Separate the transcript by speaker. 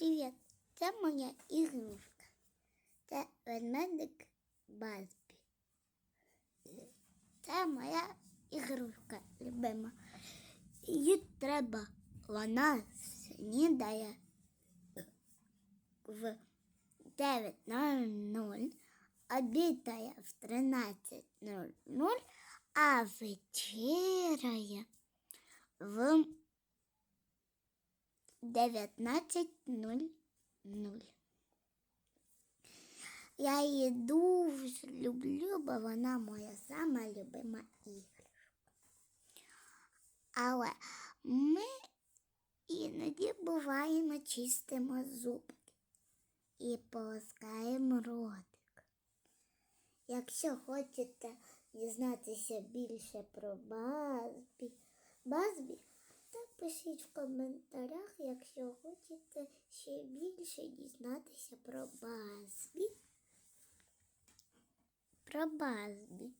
Speaker 1: Привіт, це моя ігрушка. Це ведмедик Базбі. Це моя ігрушка любима. Її треба, вона снідає в 9.00, обідає в 13.00, а вечеряє в 19.00. Я її дуже люблю, бо вона моя сама любима іграшка. Але ми іноді буваємо чистимо зубки і полоскаємо ротик. Якщо хочете дізнатися більше про Базбі, Базбі, пишіть в коментарях, якщо хочете ще більше дізнатися про Базбі. Про Базбі.